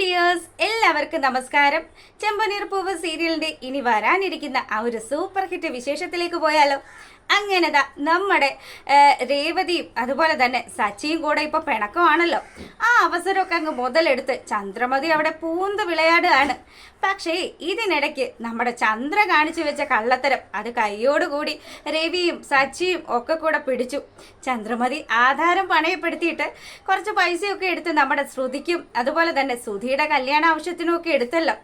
Dears എല്ലാവർക്കും നമസ്കാരം. ചെമ്പനീർ പൂവ് സീരിയലിന്റെ ഇനി വരാനിരിക്കുന്ന ആ ഒരു സൂപ്പർ ഹിറ്റ് വിശേഷത്തിലേക്ക് പോയാലോ? അങ്ങനെ നമ്മുടെ രേവതിയും അതുപോലെ തന്നെ സച്ചിയും കൂടെ ഇപ്പൊ പിണക്കമാണല്ലോ. ആ അവസരമൊക്കെ അങ്ങ് മുതലെടുത്ത് ചന്ദ്രമതി അവിടെ പൂന്ത് വിളയാടുകയാണ്. പക്ഷേ ഇതിനിടയ്ക്ക് നമ്മുടെ ചന്ദ്ര കാണിച്ചു വെച്ച കള്ളത്തരം അത് കൈയോടുകൂടി രവിയും സച്ചിയും ഒക്കെ കൂടെ പിടിച്ചു. ചന്ദ്രമതി ആധാരം പണയപ്പെടുത്തിയിട്ട് കുറച്ച് പൈസയൊക്കെ എടുത്ത് നമ്മുടെ ശ്രുതിക്കും അതുപോലെ തന്നെ സുധിയുടെ കല്യാണ ആവശ്യത്തിനുമൊക്കെ എടുത്തല്ലോ.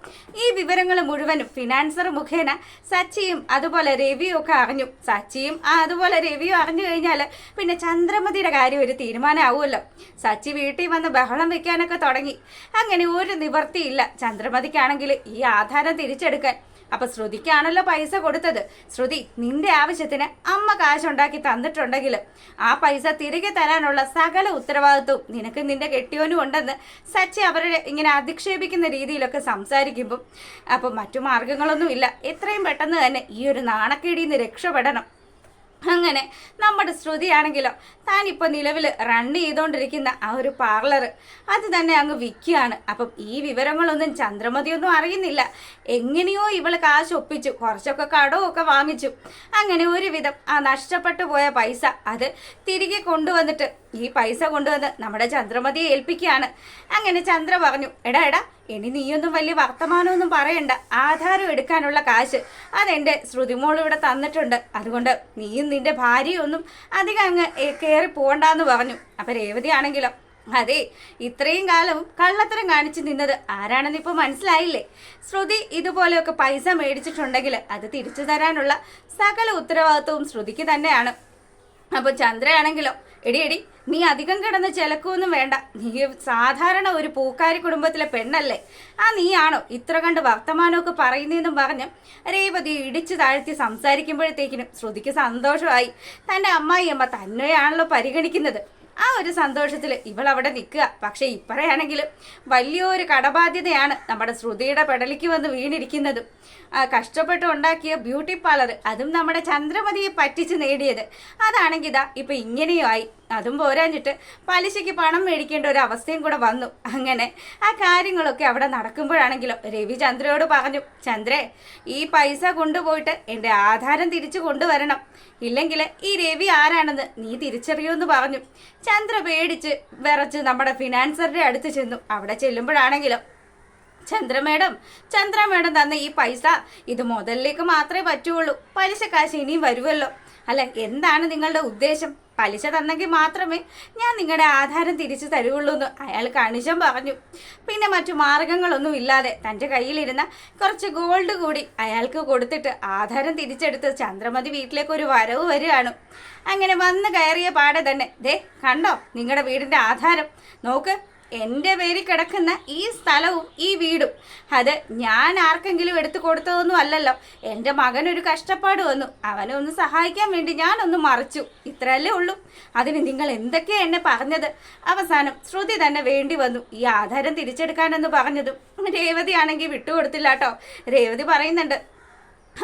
ഈ വിവരങ്ങൾ മുഴുവനും ഫിനാൻസർ മുഖേന സച്ചിയും അതുപോലെ രവിയും ഒക്കെ അറിഞ്ഞു. സച്ചിയും ആ അതുപോലെ രവിയും അറിഞ്ഞു കഴിഞ്ഞാൽ പിന്നെ ചന്ദ്രമതിയുടെ കാര്യം ഒരു തീരുമാനമാവുമല്ലോ. സച്ചി വീട്ടിൽ വന്ന് ബഹളം വെക്കാനൊക്കെ തുടങ്ങി. അങ്ങനെ ഒരു നിവർത്തിയില്ല ചന്ദ്രമതിക്കാണെങ്കിൽ ഈ ആധാരം തിരിച്ചെടുക്കാൻ. അപ്പൊ ശ്രുതിക്കാണല്ലോ പൈസ കൊടുത്തത്. ശ്രുതി നിന്റെ ആവശ്യത്തിന് അമ്മ കാശുണ്ടാക്കി തന്നിട്ടുണ്ടെങ്കിൽ ആ പൈസ തിരികെ തരാനുള്ള സകല ഉത്തരവാദിത്വവും നിനക്ക് നിന്റെ കെട്ടിയോനും ഉണ്ടെന്ന് സച്ചി അവരുടെ ഇങ്ങനെ അധിക്ഷേപിക്കുന്ന രീതിയിലൊക്കെ സംസാരിക്കുമ്പോൾ അപ്പം മറ്റു മാർഗങ്ങളൊന്നുമില്ല. എത്രയും പെട്ടെന്ന് തന്നെ ഈ ഒരു നാണക്കേടിയിൽ നിന്ന് രക്ഷപ്പെടണം. അങ്ങനെ നമ്മുടെ ശ്രുതിയാണെങ്കിലോ താനിപ്പോൾ നിലവിൽ റൺ ചെയ്തുകൊണ്ടിരിക്കുന്ന ആ ഒരു പാർലർ അത് തന്നെ അങ്ങ് വിൽക്കുകയാണ്. അപ്പം ഈ വിവരങ്ങളൊന്നും ചന്ദ്രമതിയൊന്നും അറിയുന്നില്ല. എങ്ങനെയോ ഇവൾ കാശ് ഒപ്പിച്ചു കുറച്ചൊക്കെ കടമൊക്കെ വാങ്ങിച്ചു. അങ്ങനെ ഒരുവിധം ആ നഷ്ടപ്പെട്ടു പോയ പൈസ അത് തിരികെ കൊണ്ടുവന്നിട്ട് ഈ പൈസ കൊണ്ടുവന്ന് നമ്മുടെ ചന്ദ്രമതിയെ ഏൽപ്പിക്കുകയാണ്. അങ്ങനെ ചന്ദ്ര പറഞ്ഞു എടാ എടാ ഇനി നീയൊന്നും വലിയ വർത്തമാനമൊന്നും പറയണ്ട. ആധാരം എടുക്കാനുള്ള കാശ് അതെന്റെ ശ്രുതിമോൾ ഇവിടെ തന്നിട്ടുണ്ട്. അതുകൊണ്ട് നീയും നിന്റെ ഭാര്യയും ഒന്നും അധികം അങ്ങ് കയറി പോകണ്ടെന്ന് പറഞ്ഞു. അപ്പം രേവതി ആണെങ്കിലോ? അതെ ഇത്രയും കാലം കള്ളത്തരം കാണിച്ചു നിന്നത് ആരാണെന്ന് ഇപ്പോൾ മനസ്സിലായില്ലേ? ശ്രുതി ഇതുപോലെയൊക്കെ പൈസ മേടിച്ചിട്ടുണ്ടെങ്കിൽ അത് തിരിച്ചു തരാനുള്ള സകല ഉത്തരവാദിത്വവും ശ്രുതിക്ക് തന്നെയാണ്. അപ്പോൾ ചന്ദ്രയാണെങ്കിലോ എടി എടി നീ അധികം കിടന്ന് ചിലക്കൊന്നും വേണ്ട. നീ സാധാരണ ഒരു പൂക്കാരി കുടുംബത്തിലെ പെണ്ണല്ലേ? ആ നീയാണോ ഇത്ര കണ്ട് വർത്തമാനമൊക്കെ പറയുന്നതെന്നും പറഞ്ഞ് രേവതി ഇടിച്ചു താഴ്ത്തി സംസാരിക്കുമ്പോഴത്തേക്കിനും ശ്രുതിക്ക് സന്തോഷമായി. തന്റെ അമ്മായിയമ്മ തന്നെയാണല്ലോ പരിഗണിക്കുന്നത്. ആ ഒരു സന്തോഷത്തിൽ ഇവൾ അവിടെ നിൽക്കുക. പക്ഷേ ഇപ്പറയാണെങ്കിൽ വലിയൊരു കടബാധ്യതയാണ് നമ്മുടെ ശ്രുതിയുടെ പെടലിക്ക് വന്ന് വീണിരിക്കുന്നത്. കഷ്ടപ്പെട്ട് ഉണ്ടാക്കിയ ബ്യൂട്ടി പാർലർ അതും നമ്മുടെ ചന്ദ്രമതിയെ പറ്റിച്ച് നേടിയത്. അതാണെങ്കിൽ ഇതാ ഇപ്പം ഇങ്ങനെയും ആയി അതും പോരാഞ്ഞിട്ട് പലിശയ്ക്ക് പണം മേടിക്കേണ്ട ഒരു അവസ്ഥയും കൂടെ വന്നു. അങ്ങനെ ആ കാര്യങ്ങളൊക്കെ അവിടെ നടക്കുമ്പോഴാണെങ്കിലും രവി ചന്ദ്രയോട് പറഞ്ഞു ചന്ദ്രേ ഈ പൈസ കൊണ്ടുപോയിട്ട് എന്റെ ആധാരം തിരിച്ചു കൊണ്ടുവരണം. ഇല്ലെങ്കിൽ ഈ രവി ആരാണെന്ന് നീ തിരിച്ചറിയൂ എന്ന് പറഞ്ഞു. ചന്ദ്ര പേടിച്ച് വിറച്ച് നമ്മുടെ ഫിനാൻസറുടെ അടുത്ത് ചെന്നു. അവിടെ ചെല്ലുമ്പോഴാണെങ്കിലും ചന്ദ്ര മേഡം ചന്ദ്ര മേഡം തന്ന ഈ പൈസ ഇത് മുതലിലേക്ക് മാത്രമേ പറ്റുള്ളൂ. പലിശ കാശ് ഇനിയും വരുമല്ലോ. അല്ല എന്താണ് നിങ്ങളുടെ ഉദ്ദേശം? പലിശ തന്നെങ്കിൽ മാത്രമേ ഞാൻ നിങ്ങളുടെ ആധാരം തിരിച്ചു തരുള്ളൂ എന്ന് അയാൾ കണിശം പറഞ്ഞു. പിന്നെ മറ്റു മാർഗങ്ങളൊന്നും ഇല്ലാതെ തന്റെ കയ്യിലിരുന്ന കുറച്ച് ഗോൾഡ് കൂടി അയാൾക്ക് കൊടുത്തിട്ട് ആധാരം തിരിച്ചെടുത്ത് ചന്ദ്രമതി വീട്ടിലേക്ക് ഒരു വരവ് വരികയാണ്. അങ്ങനെ വന്ന് കയറിയ പാടെ തന്നെ ദേ കണ്ടോ നിങ്ങളുടെ വീടിന്റെ ആധാരം? നോക്ക് എന്റെ പേരിൽ കിടക്കുന്ന ഈ സ്ഥലവും ഈ വീടും. അത് ഞാൻ ആർക്കെങ്കിലും എടുത്തു കൊടുത്തതൊന്നും അല്ലല്ലോ. എന്റെ മകനൊരു കഷ്ടപ്പാട് വന്നു. അവനെ ഒന്ന് സഹായിക്കാൻ വേണ്ടി ഞാനൊന്ന് മറിച്ചു. ഇത്രയല്ലേ ഉള്ളൂ. അതിന് നിങ്ങൾ എന്തൊക്കെയാ എന്നെ പറഞ്ഞത്? അവസാനം ശ്രുതി തന്നെ വേണ്ടി വന്നു. ഈ ആധാരം തിരിച്ചെടുക്കാനെന്ന് പറഞ്ഞതും രേവതി ആണെങ്കിൽ വിട്ടുകൊടുത്തില്ല കേട്ടോ. രേവതി പറയുന്നുണ്ട്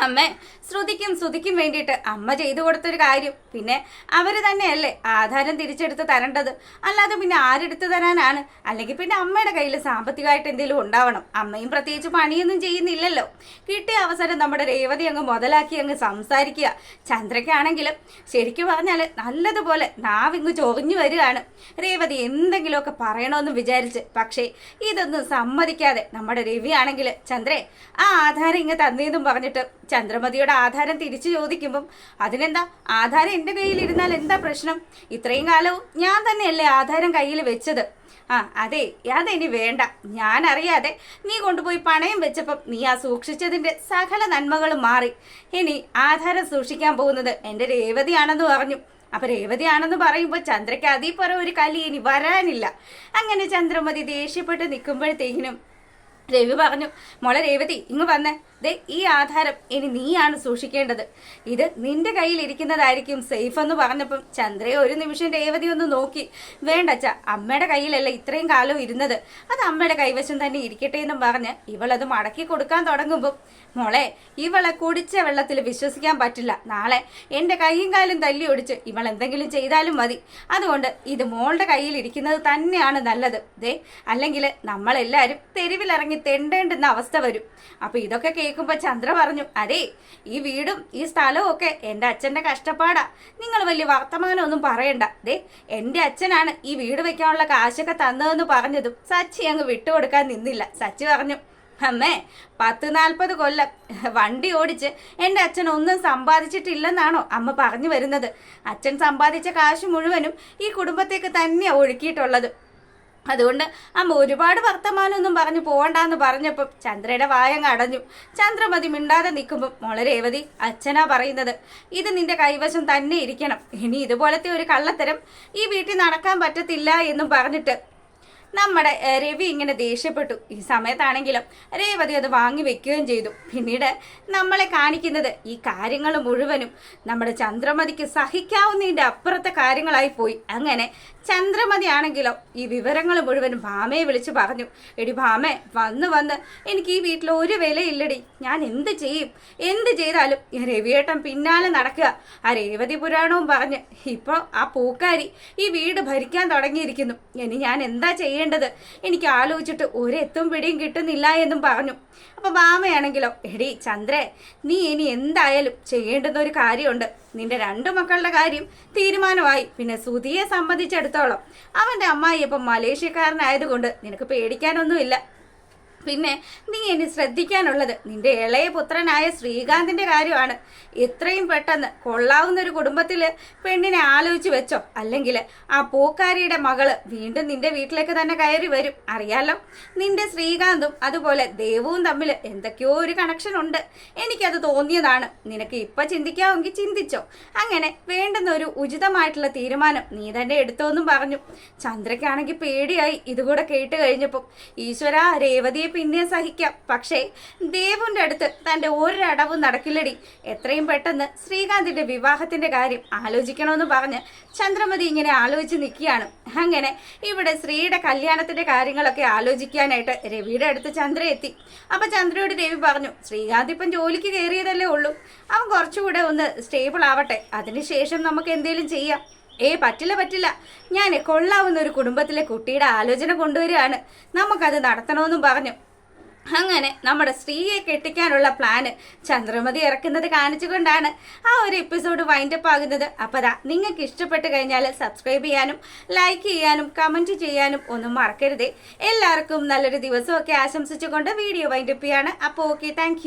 അമ്മേ ശ്രുതിക്കും ശ്രുതിക്കും വേണ്ടിയിട്ട് അമ്മ ചെയ്തു കൊടുത്തൊരു കാര്യം. പിന്നെ അവർ തന്നെയല്ലേ ആധാരം തിരിച്ചെടുത്ത് തരേണ്ടത്? അല്ലാതെ പിന്നെ ആരെടുത്ത് തരാനാണ്? അല്ലെങ്കിൽ പിന്നെ അമ്മയുടെ കയ്യിൽ സാമ്പത്തികമായിട്ട് എന്തെങ്കിലും ഉണ്ടാവണം. അമ്മയും പ്രത്യേകിച്ച് പണിയൊന്നും ചെയ്യുന്നില്ലല്ലോ. കിട്ടിയ അവസരം നമ്മുടെ രേവതി അങ്ങ് മുതലാക്കി അങ്ങ് സംസാരിക്കുക. ചന്ദ്രയ്ക്കാണെങ്കിലും ശരിക്കും പറഞ്ഞാൽ നല്ലതുപോലെ നാവിങ്ങ് ചൊറിഞ്ഞു വരികയാണ്. രേവതി എന്തെങ്കിലുമൊക്കെ പറയണമെന്ന് വിചാരിച്ച്. പക്ഷേ ഇതൊന്നും സമ്മതിക്കാതെ നമ്മുടെ രവി ആണെങ്കിൽ ചന്ദ്രേ ആ ആധാരം ഇങ്ങ് തന്നേന്നും പറഞ്ഞിട്ട് ചന്ദ്രമതിയുടെ ആധാരം തിരിച്ചു ചോദിക്കുമ്പം അതിനെന്താ? ആധാരം എന്റെ കയ്യിലിരുന്നാൽ എന്താ പ്രശ്നം? ഇത്രയും കാലവും ഞാൻ തന്നെയല്ലേ ആധാരം കയ്യിൽ വെച്ചത്. ആ അതെ അതിനി വേണ്ട. ഞാൻ അറിയാതെ നീ കൊണ്ടുപോയി പണയം വെച്ചപ്പം നീ ആ സൂക്ഷിച്ചതിന്റെ സകല നന്മകളും മാറി. ഇനി ആധാരം സൂക്ഷിക്കാൻ പോകുന്നത് എന്റെ രേവതിയാണെന്ന് പറഞ്ഞു. അപ്പൊ രേവതിയാണെന്ന് പറയുമ്പോൾ ചന്ദ്രയ്ക്ക് അതിൽ പുറം ഒരു കലി ഇനി വരാനില്ല. അങ്ങനെ ചന്ദ്രമതി ദേഷ്യപ്പെട്ട് നിൽക്കുമ്പോഴത്തേക്കിനും രവി പറഞ്ഞു മോളെ രേവതി ഇങ്ങ് വന്നേ. ദേ ഈ ആധാരം ഇനി നീയാണ് സൂക്ഷിക്കേണ്ടത്. ഇത് നിന്റെ കയ്യിൽ ഇരിക്കുന്നതായിരിക്കും സേഫ് എന്ന് പറഞ്ഞപ്പം ചന്ദ്രയെ ഒരു നിമിഷം രേവതി ഒന്ന് നോക്കി. വേണ്ടച്ച അമ്മയുടെ കയ്യിലല്ല ഇത്രയും കാലം ഇരുന്നത്. അത് അമ്മയുടെ കൈവശം തന്നെ ഇരിക്കട്ടെ എന്നും പറഞ്ഞ് ഇവളത് മടക്കി കൊടുക്കാൻ തുടങ്ങുമ്പോൾ മോളെ ഇവളെ കുടിച്ച വെള്ളത്തിൽ വിശ്വസിക്കാൻ പറ്റില്ല. നാളെ എന്റെ കൈയും കാലും തല്ലി ഒടിച്ച് ഇവൾ എന്തെങ്കിലും ചെയ്താലും മതി. അതുകൊണ്ട് ഇത് മോളുടെ കയ്യിൽ ഇരിക്കുന്നത് തന്നെയാണ് നല്ലത്. ദേ അല്ലെങ്കിൽ നമ്മളെല്ലാവരും തെരുവിലിറങ്ങി തെണ്ടേണ്ടുന്ന അവസ്ഥ വരും. അപ്പോൾ ഇതൊക്കെ കേൾക്കുമ്പോൾ ചന്ദ്ര പറഞ്ഞു അരേ ഈ വീടും ഈ സ്ഥലവും ഒക്കെ എന്റെ അച്ഛന്റെ കഷ്ടപ്പാടാ. നിങ്ങൾ വലിയ വർത്തമാനമൊന്നും പറയണ്ട. ദേ എന്റെ അച്ഛനാണ് ഈ വീട് വെക്കാനുള്ള കാശൊക്കെ തന്നതെന്ന് പറഞ്ഞതും സച്ചി അങ്ങ് വിട്ടുകൊടുക്കാൻ നിന്നില്ല. സച്ചി പറഞ്ഞു അമ്മേ പത്ത് നാൽപ്പത് കൊല്ലം വണ്ടി ഓടിച്ച് എന്റെ അച്ഛൻ ഒന്നും സമ്പാദിച്ചിട്ടില്ലെന്നാണോ അമ്മ പറഞ്ഞു വരുന്നത്? അച്ഛൻ സമ്പാദിച്ച കാശ് മുഴുവനും ഈ കുടുംബത്തേക്ക് തന്നെയാണ് ഒഴുക്കിയിട്ടുള്ളത്. അതുകൊണ്ട് അമ്മ ഒരുപാട് വർത്തമാനമൊന്നും പറഞ്ഞു പോകണ്ടെന്ന് പറഞ്ഞപ്പം ചന്ദ്രയുടെ വായം അടഞ്ഞു. ചന്ദ്രമതി മിണ്ടാതെ നിൽക്കുമ്പോൾ മോളെ രേവതി അച്ഛനാ പറയുന്നത്. ഇത് നിന്റെ കൈവശം തന്നെ ഇരിക്കണം. ഇനി ഇതുപോലത്തെ ഒരു കള്ളത്തരം ഈ വീട്ടിൽ നടക്കാൻ പറ്റത്തില്ല എന്നും പറഞ്ഞിട്ട് നമ്മുടെ രവി ഇങ്ങനെ ദേഷ്യപ്പെട്ടു. ഈ സമയത്താണെങ്കിലും രേവതി അത് വാങ്ങി വെക്കുകയും ചെയ്തു. പിന്നീട് നമ്മളെ കാണിക്കുന്നത് ഈ കാര്യങ്ങൾ മുഴുവനും നമ്മുടെ ചന്ദ്രമതിക്ക് സഹിക്കാവുന്നതിന്റെ അപ്പുറത്തെ കാര്യങ്ങളായി പോയി. അങ്ങനെ ചന്ദ്രമതി ആണെങ്കിലോ ഈ വിവരങ്ങൾ മുഴുവൻ ഭാമയെ വിളിച്ച് പറഞ്ഞു. എടി ഭാമേ വന്ന് വന്ന് എനിക്ക് ഈ വീട്ടിൽ ഒരു വിലയില്ലടി. ഞാൻ എന്ത് ചെയ്യും? എന്ത് ചെയ്താലും രവിയേട്ടൻ പിന്നാലെ നടക്കുക. ആ രേവതി പുരാണവും പറഞ്ഞ് ഇപ്പോൾ ആ പൂക്കാരി ഈ വീട് ഭരിക്കാൻ തുടങ്ങിയിരിക്കുന്നു. ഇനി ഞാൻ എന്താ ചെയ്യേണ്ടത് എനിക്ക് ആലോചിച്ചിട്ട് ഒരെത്തും പിടിയും കിട്ടുന്നില്ല എന്നും പറഞ്ഞു. അപ്പൊ മാമയാണെങ്കിലോ എടി ചന്ദ്രേ നീ ഇനി എന്തായാലും ചെയ്യേണ്ടുന്ന ഒരു കാര്യമുണ്ട്. നിന്റെ രണ്ടു മക്കളുടെ കാര്യം തീരുമാനമായി. പിന്നെ സുധിയെ സംബന്ധിച്ചിടത്തോളം. അവന്റെ അമ്മായി ഇപ്പം മലേഷ്യക്കാരനായതുകൊണ്ട് നിനക്ക് പേടിക്കാനൊന്നുമില്ല. പിന്നെ നീ ഇനി ശ്രദ്ധിക്കാനുള്ളത് നിന്റെ ഇളയ പുത്രനായ ശ്രീകാന്തിന്റെ കാര്യമാണ്. എത്രയും പെട്ടെന്ന് കൊള്ളാവുന്ന ഒരു കുടുംബത്തിൽ പെണ്ണിനെ ആലോചിച്ച് വെച്ചോ? അല്ലെങ്കിൽ ആ പൂക്കാരിയുടെ മകൾ വീണ്ടും നിന്റെ വീട്ടിലേക്ക് തന്നെ കയറി വരും. അറിയാലോ? നിന്റെ ശ്രീകാന്തും അതുപോലെ ദേവവും തമ്മിൽ എന്തൊക്കെയോ ഒരു കണക്ഷൻ ഉണ്ട്. എനിക്കത് തോന്നിയതാണ്. നിനക്ക് ഇപ്പൊ ചിന്തിക്കാമെങ്കിൽ ചിന്തിച്ചോ. അങ്ങനെ വേണ്ടുന്ന ഒരു ഉചിതമായിട്ടുള്ള തീരുമാനം നീ തന്നെ എടുത്തോന്നും പറഞ്ഞു. ചന്ദ്രയ്ക്കാണെങ്കിൽ പേടിയായി ഇതുകൂടെ കേട്ട് കഴിഞ്ഞപ്പോൾ ഈശ്വര രേവതിയെ പിന്നെ സഹിക്കാം. പക്ഷേ ദേവുന്റെ അടുത്ത് തന്റെ ഒരടവും നടക്കില്ലടി. എത്രയും പെട്ടെന്ന് ശ്രീകാന്തിന്റെ വിവാഹത്തിന്റെ കാര്യം ആലോചിക്കണമെന്ന് പറഞ്ഞ് ചന്ദ്രമതി ഇങ്ങനെ ആലോചിച്ച് നിൽക്കുകയാണ്. അങ്ങനെ ഇവിടെ ശ്രീയുടെ കല്യാണത്തിന്റെ കാര്യങ്ങളൊക്കെ ആലോചിക്കാനായിട്ട് രവിയുടെ അടുത്ത് ചന്ദ്ര എത്തി. അപ്പൊ ചന്ദ്രയോട് രവി പറഞ്ഞു ശ്രീകാന്ത് ഇപ്പം ജോലിക്ക് കയറിയതല്ലേ ഉള്ളൂ. അവൻ കുറച്ചുകൂടെ ഒന്ന് സ്റ്റേബിൾ ആവട്ടെ. അതിനുശേഷം നമുക്ക് എന്തെങ്കിലും ചെയ്യാം. ഏ പറ്റില്ല പറ്റില്ല. ഞാൻ കൊള്ളാവുന്ന ഒരു കുടുംബത്തിലെ കുട്ടിയുടെ ആലോചന കൊണ്ടുവരികയാണ്. നമുക്കത് നടത്തണമെന്നും പറഞ്ഞു. അങ്ങനെ നമ്മുടെ സ്ത്രീയെ കെട്ടിക്കാനുള്ള പ്ലാന് ചന്ദ്രമതി ഇറക്കുന്നത് കാണിച്ചുകൊണ്ടാണ് ആ ഒരു എപ്പിസോഡ് വൈൻഡ് അപ്പ് ആകുന്നത്. അപ്പോൾ അതാ നിങ്ങൾക്ക് ഇഷ്ടപ്പെട്ട് കഴിഞ്ഞാൽ സബ്സ്ക്രൈബ് ചെയ്യാനും ലൈക്ക് ചെയ്യാനും കമന്റ് ചെയ്യാനും ഒന്നും മറക്കരുതേ. എല്ലാവർക്കും നല്ലൊരു ദിവസമൊക്കെ ആശംസിച്ചുകൊണ്ട് വീഡിയോ വൈൻഡപ്പ് ചെയ്യാണ്. അപ്പോൾ ഓക്കെ താങ്ക്